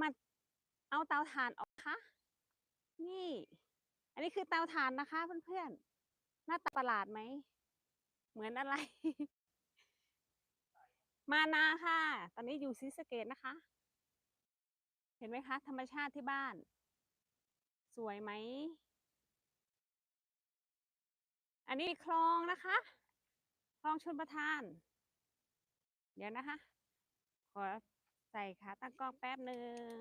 มาเอาเตาถ่านออกคะนี่ อันนี้คือเตาถ่านนะคะเพื่อนๆหน้าตาประหลาดไหม เหมือนอะไร มานาค่ะ ตอนนี้อยู่ศรีสเกดนะคะ เห็นไหมคะ ธรรมชาติที่บ้าน สวยไหม อันนี้คลองนะคะ คลองชนประทาน เดี๋ยวนะคะ ขอ ใส่ขาตั้งกล้องแป๊บหนึ่ง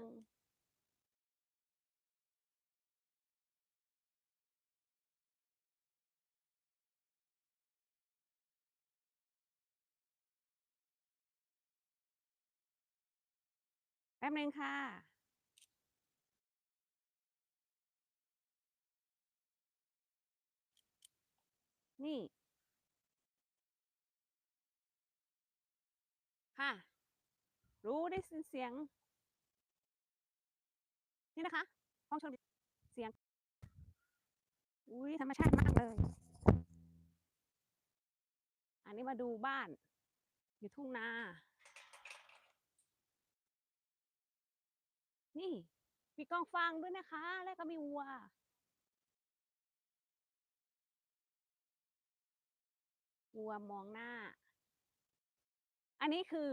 แป๊บหนึ่งค่ะนี่ ค่ะ รู้ได้ยินเสียง นี่นะคะ ห้องชนเสียง อุ้ยธรรมชาติมากเลย อันนี้มาดูบ้าน อยู่ทุ่งนา นี่มีกองฟางด้วยนะคะ แล้วก็มีวัววัวมองหน้า อันนี้คือ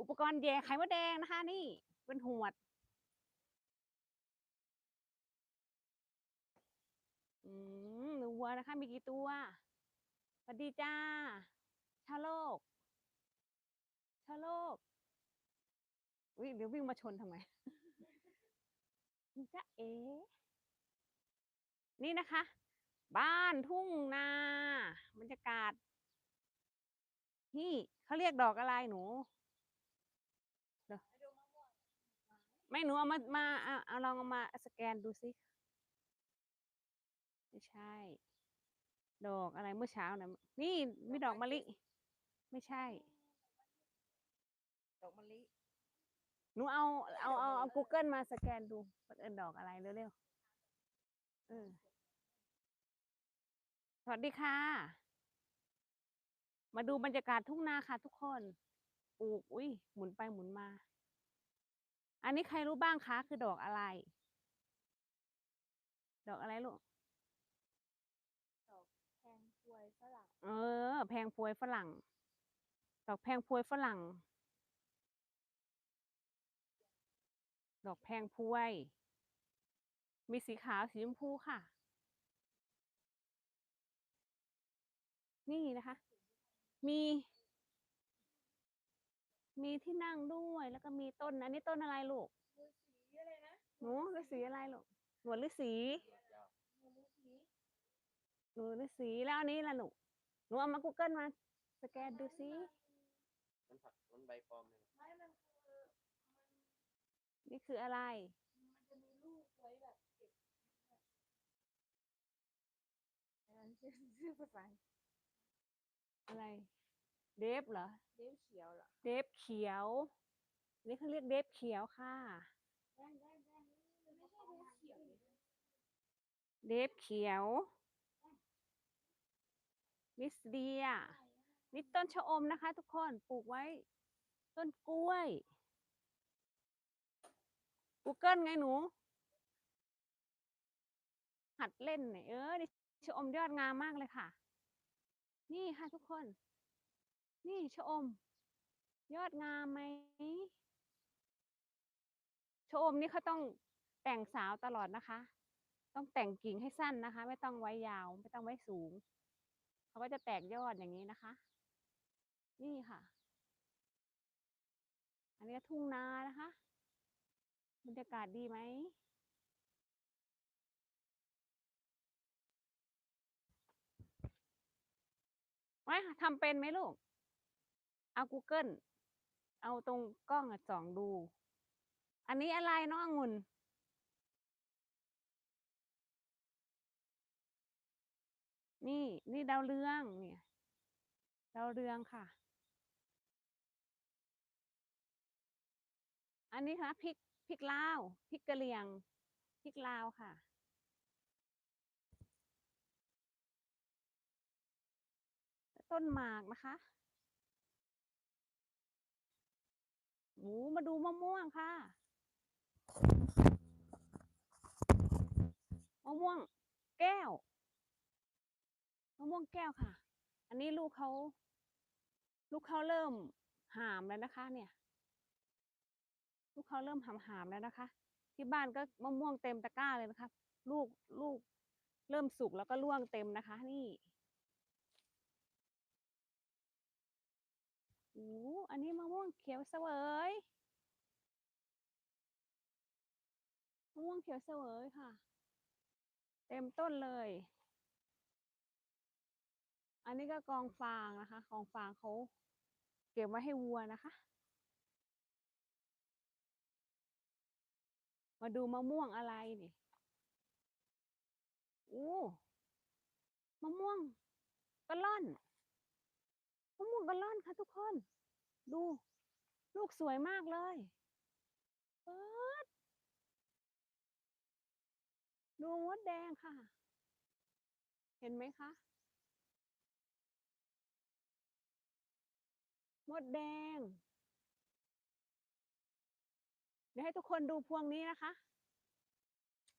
อุปกรณ์แย่ไข่มดแดงนะคะ นี่เป็นหวดอืมหนูวัวนะคะ มีกี่ตัวสวัสดีจ้าชาวโลกชาวโลกอุ้ยเดี๋ยววิ่งมาชนทำไมจ๊ะเอ๋นี่นะคะ บ้านทุ่งนาบรรยากาศนี่เขาเรียกดอกอะไรหนูเดี๋ยว ไม่หนูเอามามาเอาเอาลองเอามาสแกนดูสิไม่ใช่ ดอกอะไรเมื่อเช้านะนี่มีดอกมะลิ ไม่ใช่ ดอกมะลิหนูเอาเอาเอาเอา Google มาสแกนดูว่าเอินดอกอะไรเร็วๆเออสวัสดีค่ะ มาดูบรรยากาศทุ่งนาค่ะทุกคนปลูกอุ้ยหมุนไปหมุนมา อันนี้ใครรู้บ้างคะคือดอกอะไร ดอกอะไรลูกแพงพวยฝรั่ง เออ แพงพวยฝรั่ง ดอกแพงพวยฝรั่ง ดอกแพงพวย มีสีขาวสีชมพูค่ะ นี่นะคะ มี มีที่นั่งด้วยแล้วก็มีต้นอันนี้ต้นอะไรลูกมือสีอะไรนะหนูฤาษีอะไรลูกหนวดฤาษีมือสีหนูฤาษีแล้วอันนี้ล่ะหนูหนูเอามา Google มาสแกนดูซิมันผักมันใบปลอมเลยไม่มันคือนี่คืออะไร มันจะมีลูกไว้แบบเก็บอันนั้นชื่อชื่อภาษาอะไร เดฟเหรอ เดฟเขียวเหรอเดฟเขียว นี่เขาเรียกเดฟเขียวค่ะแดงแดงแดงมันไม่ใช่เดฟเขียวนี่เดฟเขียว มิสเดีย นี่ต้นชะอมนะคะทุกคน ปลูกไว้ ต้นกล้วย Google ไงหนู หัดเล่นเนี่ยเออ นี่ชะอมยอดงามมากเลยค่ะ นี่ค่ะทุกคน นี่ชะอม ยอดงามไหมชะอมนี่เขาต้องแต่งสาวตลอดนะคะ ต้องแต่งกิ่งให้สั้นนะคะ ไม่ต้องไว้ยาวไม่ต้องไว้สูงเขาก็จะแตกยอดอย่างนี้นะคะ นี่ค่ะ อันนี้ทุ่งนานะคะบรรยากาศดีไหมไว้ทำเป็นไหมลูก เอา Google เอาตรงกล้องอะส่องดู อันนี้อะไรน้ององุ่นนี่นี่ดาวเรืองเนี่ยดาวเรืองค่ะ อันนี้ค่ะพริกพริกลาวพริกกะเหรี่ยงพริกลาวค่ะ ต้นหมากนะคะ หมูมาดูมะม่วงค่ะ มะม่วงแก้ว มะม่วงแก้วค่ะ อันนี้ลูกเขาลูกเขาเริ่มหามแล้วนะคะ เนี่ย ลูกเขาเริ่มหามหามแล้วนะคะ ที่บ้านก็มะม่วงเต็มตะกร้าเลยนะคะ ลูกลูกเริ่มสุกแล้วก็ร่วงเต็มนะคะ นี่ อ้อันนี้มะม่วงเขียวเสวยมะม่วงเขียวเสวยค่ะ เต็มต้นเลย อันนี้ก็กองฟางนะคะกองฟางเขาเก็บไว้ให้วัวนะคะ มาดูมะม่วงอะไรนี่โอ้มะม่วงกะล่อนะม่วงกะล่อนค่ะทุกคน ดู ลูกสวยมากเลยเปิดดูมดแดงค่ะ เห็นไหมคะมดแดง เดี๋ยวให้ทุกคนดูพวงนี้นะคะ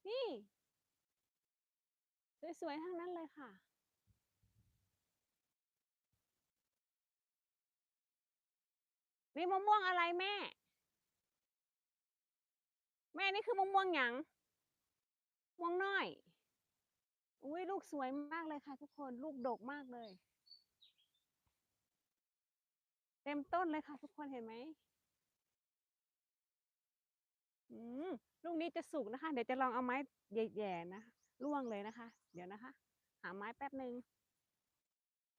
นี่ สวยๆทั้งนั้นเลยค่ะ นี่มะม่วงอะไรแม่ แม่นี่คือมะม่วงหยังม่วงน้อยอุ้ยลูกสวยมากเลยค่ะ ทุกคนลูกดกมากเลย เต็มต้นเลยค่ะ ทุกคนเห็นไหมอืมลูกนี้จะสุกนะคะ เดี๋ยวจะลองเอาไม้แย่ๆนะล่วงเลยนะคะ เดี๋ยวนะคะ หาไม้แป๊บหนึ่ง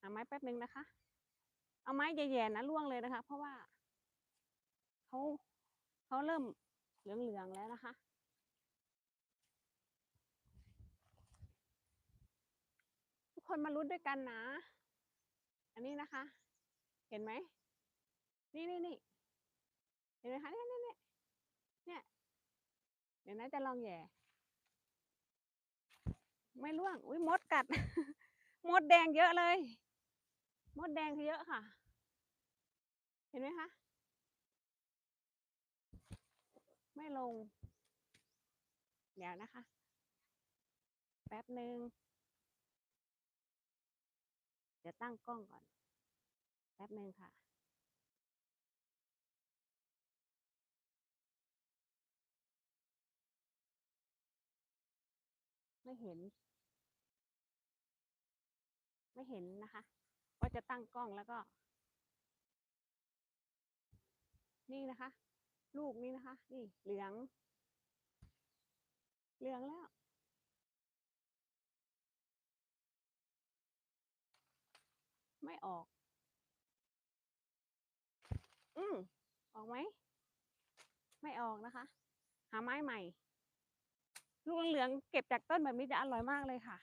หาไม้แป๊บหนึ่งนะคะ เอาไม้แย่ๆนะล่วงเลยนะคะ เพราะว่า เขาเขาเริ่มเหลืองๆแล้วนะคะ ทุกคนมาลุ้นด้วยกันนะ อันนี้นะคะ เห็นไหม นี่นี่นี่เห็นไหมคะเนี่ยเนี่ยเนี่ยเนี่ยเดี๋ยวนะจะลองแย่ ไม่ร่วง อุ้ยมดกัด มดแดงเยอะเลย มดแดงเยอะค่ะ เห็นไหมคะ ไม่ลง เดี๋ยวนะคะ แป๊บหนึ่งเดี๋ยวตั้งกล้องก่อน แป๊บหนึ่งค่ะไม่เห็น ไม่เห็นนะคะ ก็จะตั้งกล้องแล้วก็ นี่นะคะ ลูกนี้นะคะ นี่เหลือง เหลืองแล้ว ไม่ออก อืมออกไหม ไม่ออกนะคะ หาไม้ใหม่ ลูกเหลืองเก็บจากต้นแบบนี้จะอร่อยมากเลยค่ะ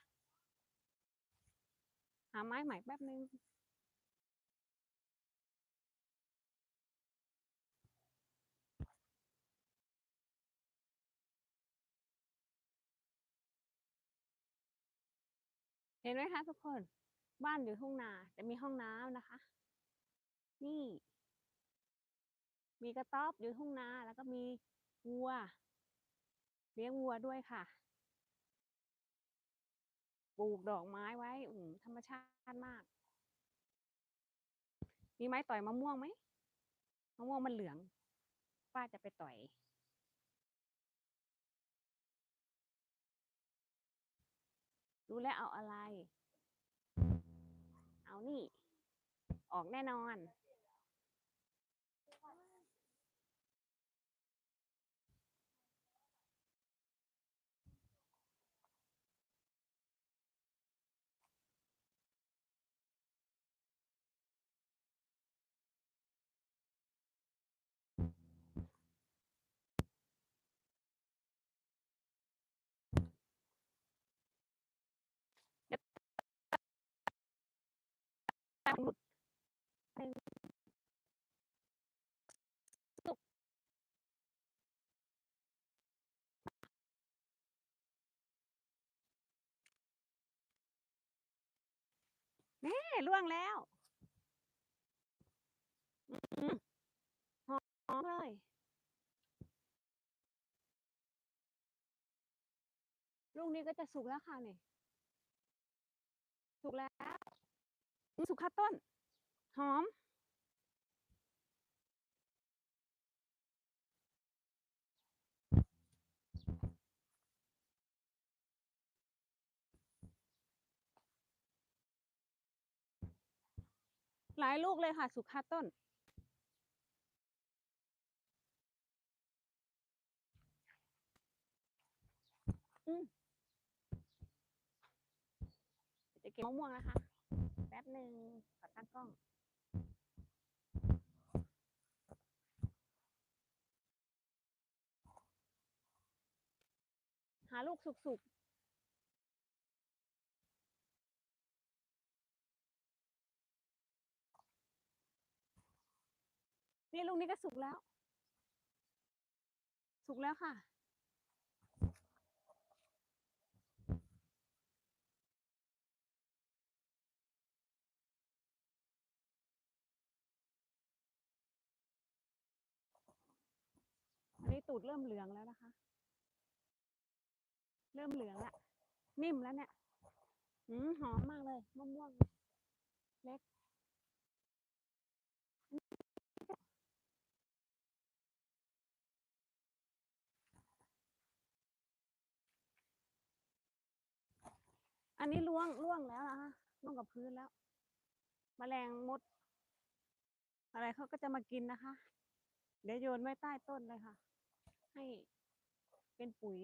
หาไม้ใหม่แป๊บนึง เห็นไหมคะทุกคนบ้านอยู่ทุ่งนาจะมีห้องน้ำนะคะ นี่ มีกระต๊อบอยู่ทุ่งนาแล้วก็มีวัว เลี้ยงวัวด้วยค่ะปลูกดอกไม้ไว้อืธรรมชาติมาก มีไม้ต่อยมะม่วงไหมมะม่วงมันเหลือง ป้าจะไปต่อย รู้แล้วเอาอะไร เอานี่ ออกแน่นอน แม่ล่วงแล้วหอมเลย ลูกนี้ก็จะสุกแล้วค่ะนี่ สุกแล้ว สุกข้าต้น หอม หลายลูกเลยค่ะ สุกข้าต้นจะเก็บมะม่วงนะคะ หนึ่งขอตั้งกล้อง หาลูกสุกๆนี่ลูกนี้ก็สุกแล้ว สุกแล้วค่ะ ตูดเริ่มเหลืองแล้วนะคะ เริ่มเหลืองแล้วนิ่มแล้วเนี่ยหืมหอมมากเลยมะม่วงเล็กอันนี้ล่วงล่วงแล้วนะคะล่วงกับพื้นแล้วแมลงมด อะไรเขาก็จะมากินนะคะ เดี๋ยวโยนไว้ใต้ต้นเลยค่ะ ให้เป็นปุ๋ย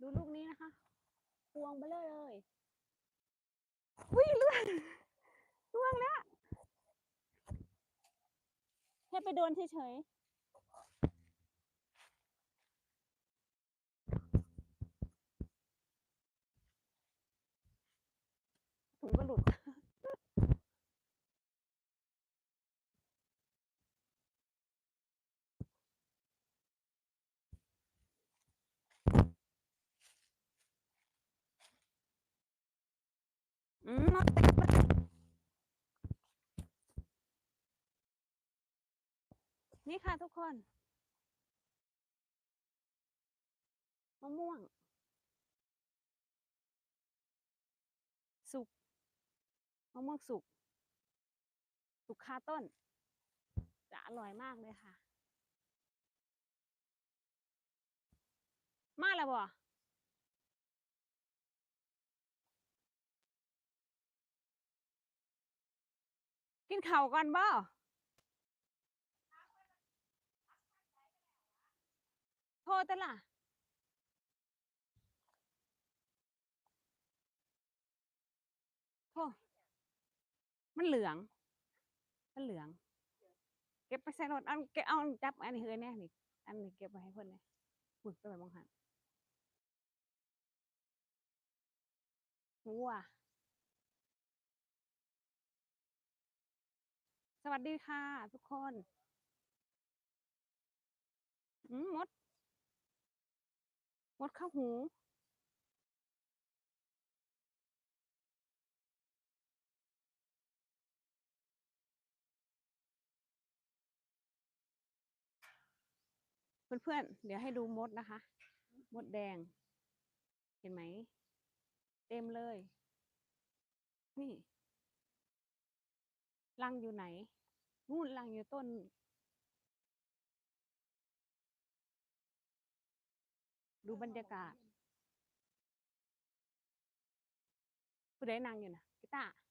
ดูลูกนี้นะคะ พวงไปเลยเลยวิ่งเลื่อนล่วงแล้วแค่ไปโดนเฉยๆถุงก็หลุด อืมเอาเต็มเลย นี่ค่ะทุกคนมะม่วง สุกมะม่วงสุก สุกคาต้น จะอร่อยมากเลยค่ะ มาแล้วบ่กินข้าวก่อนบ่ โทษแต่ล่ะโทษมันเหลือง มันเหลือง เก็บไปใส่รถเอาเก็บเอาจับอันนี้เฮ้ยแน่นี่อันนี้เก็บไว้ให้เพิ่อนเลยปึกไปไว้มองหันวัวสวัสดีค่ะ ทุกคนอืมมด มดข้าหูเพื่อนๆ เดี๋ยวให้ดูมดนะคะ มดแดง เห็นไหม เต็มเลย นี่ รังอยู่ไหน นู่นรังอยู่ต้น ดูบรรยากาศผู้ใดนั่งอยู่นะกีตาร์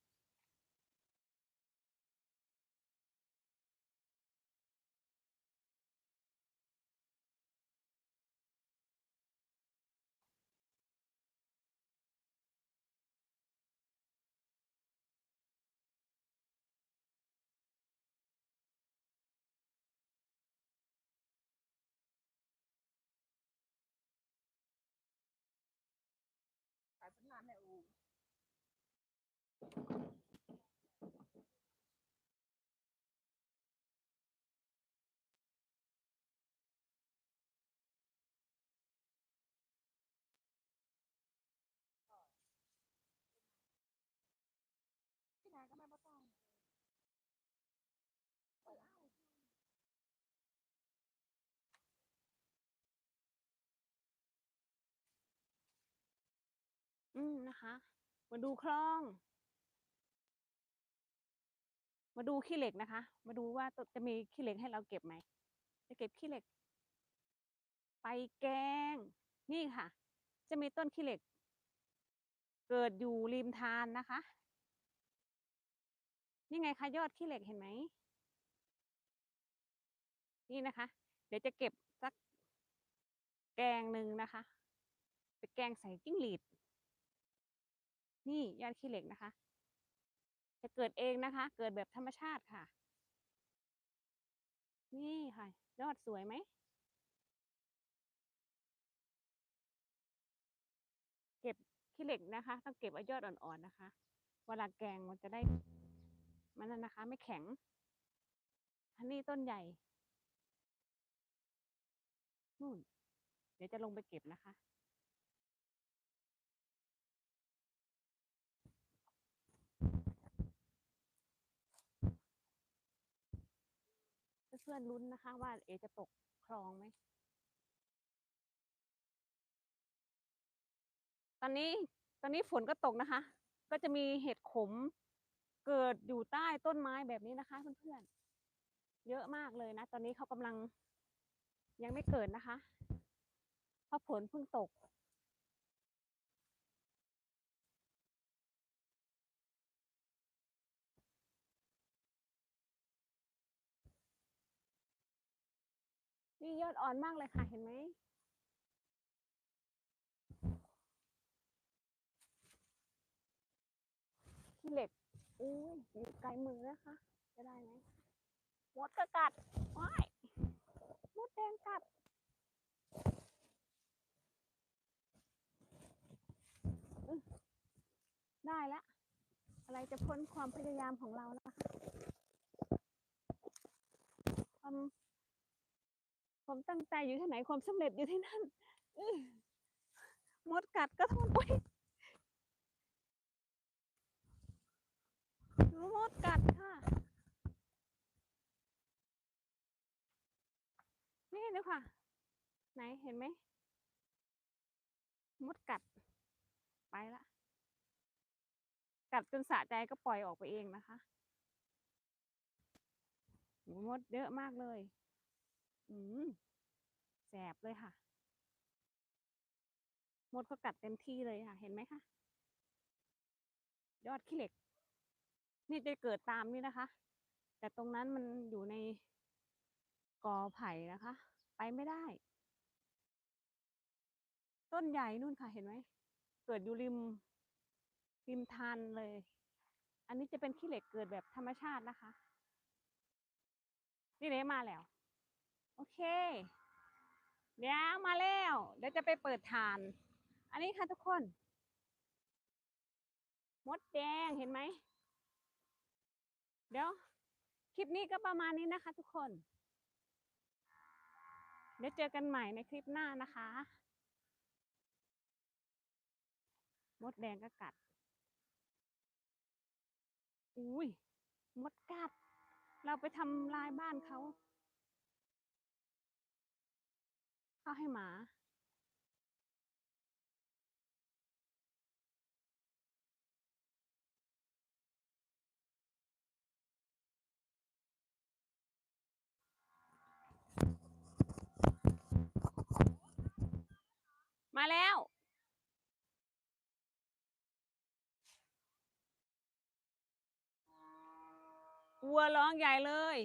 อืมนะคะ มาดูคลอง มาดูขี้เหล็กนะคะ มาดูว่าจะมีขี้เหล็กให้เราเก็บไหมจะเก็บขี้เหล็ก ไปแกง นี่ค่ะ จะมีต้นขี้เหล็ก เกิดอยู่ริมทานนะคะ นี่ไงคะยอดขี้เหล็กเห็นไหม นี่นะคะ เดี๋ยวจะเก็บสักแกงหนึ่งนะคะไปแกงใส่จิ้งหรีด นี่ยอดขี้เหล็กนะคะ จะเกิดเองนะคะ เกิดแบบธรรมชาติค่ะ นี่ค่ะ ยอดสวยไหม เก็บขี้เหล็กนะคะ ต้องเก็บเอายอดอ่อนๆนะคะ เวลาแกงมันจะได้ มันนั่นนะคะ ไม่แข็ง อันนี้ต้นใหญ่นู่น เดี๋ยวจะลงไปเก็บนะคะ พื่อนๆลุ้นนะคะ ว่าเอจะตกคลองไหม ตอนนี้ตอนนี้ฝนก็ตกนะคะ ก็จะมีเห็ดขมเกิดอยู่ใต้ต้นไม้แบบนี้นะคะ เพื่อนๆ เยอะมากเลยนะ ตอนนี้เขากำลังยังไม่เกิดนะคะ เพราะฝนเพิ่งตก นี่ยอดอ่อนมากเลยค่ะ เห็นไหม ขี้เหล็กอุ้ยอยู่ไกลมือนะคะ จะได้ไหมมดก็กัดว้ายมดแดงกัดอื้อได้ละอะไรจะพ้นความพยายามของเราแล้วนะคะความ ความตั้งใจอยู่ที่ไหนความสำเร็จอยู่ที่นั่นอมดกัดก็ทนไว้มดกัดค่ะนี่ดูค่ะ ไหนเห็นไหมมดกัด ไปละกัดจนสะใจก็ปล่อยออกไปเองนะคะมดเยอะมากเลย อืมแสบเลยค่ะ มดก็กัดเต็มที่เลยค่ะ เห็นไหมคะ ยอดขี้เหล็ก นี่จะเกิดตามนี่นะคะ แต่ตรงนั้นมันอยู่ในกอไผ่นะคะ ไปไม่ได้ ต้นใหญ่นู่นค่ะ เห็นไหม เกิดอยู่ริม ริมทานเลย อันนี้จะเป็นขี้เหล็กเกิดแบบธรรมชาตินะคะ นี่เลยมาแล้ว อเค เดี๋ยวมาแล้ว เดี๋ยวจะไปเปิดทาน อันนี้ค่ะทุกคน มดแดงเห็นไหม เดี๋ยว คลิปนี้ก็ประมาณนี้นะคะทุกคน เดี๋ยวเจอกันใหม่ในคลิปหน้านะคะ มดแดงก็กัด อุ้ย มดกัด เราไปทำลายบ้านเขา เข้าให้หมามาแล้ว วัวร้องใหญ่เลย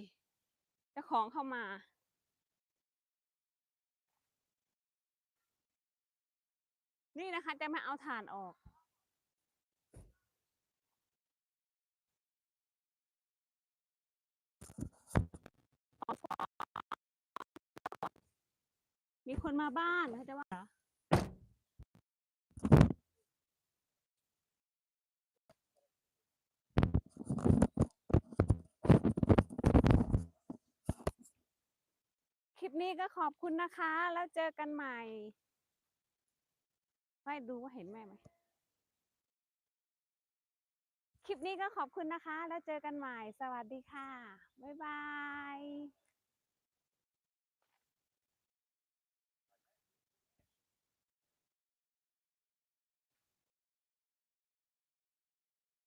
เจ้าของเข้ามา นี่นะคะ จะมาเอาถ่านออก มีคนมาบ้านเขาจะว่าคลิปนี้ก็ขอบคุณนะคะ แล้วเจอกันใหม่ ไปดูว่าเห็นแม่ไหม คลิปนี้ก็ขอบคุณนะคะ แล้วเจอกันใหม่ สวัสดีค่ะ บ๊ายบาย